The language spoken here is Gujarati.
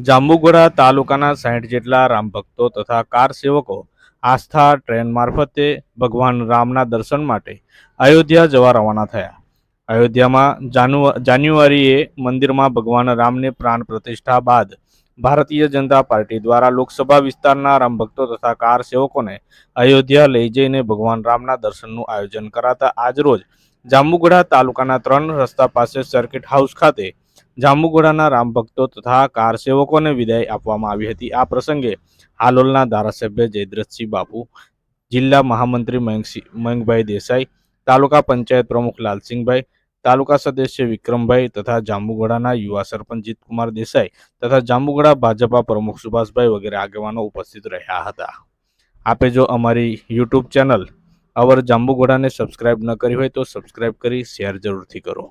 જાંબુઘોડા તાલુકાના સાઠ જેટલા રામભક્તો તથા કાર સેવકો આસ્થા ટ્રેન મારફતે ભગવાન રામના દર્શન માટે અયોધ્યા જવા રવાના થયા. અયોધ્યામાં જાન્યુ જાન્યુઆરીએ મંદિરમાં ભગવાન રામની પ્રાણ પ્રતિષ્ઠા બાદ ભારતીય જનતા પાર્ટી દ્વારા લોકસભા વિસ્તારના રામભક્તો તથા કાર સેવકોને અયોધ્યા લઈ જઈને ભગવાન રામના દર્શનનું આયોજન કરાતા આજરોજ જાંબુગઢા તાલુકાના ત્રણ રસ્તા પાસે સર્કિટ હાઉસ ખાતે જાંબુઘોડાના રામભક્તો તથા કાર સેવકોને વિદાય આપવામાં આવી હતી. આ પ્રસંગે હાલોલના ધારાસભ્ય જયદ્રથસિંહ બાપુ, જિલ્લા મહામંત્રી મયંકસિંહ, મયંકભાઈ દેસાઈ, તાલુકા પંચાયત પ્રમુખ લાલસિંહભાઈ, તાલુકા સદસ્ય વિક્રમભાઈ તથા જાંબુઘોડાના યુવા સરપંચ જીતકુમાર દેસાઈ તથા જાંબુઘોડા ભાજપા પ્રમુખ સુભાષભાઈ વગેરે આગેવાનો ઉપસ્થિત રહ્યા હતા. આપે જો અમારી યુટ્યુબ ચેનલ અવર જાંબુઘોડાને સબસ્ક્રાઇબ ન કરી હોય તો સબસ્ક્રાઇબ કરી શેર જરૂરથી કરો.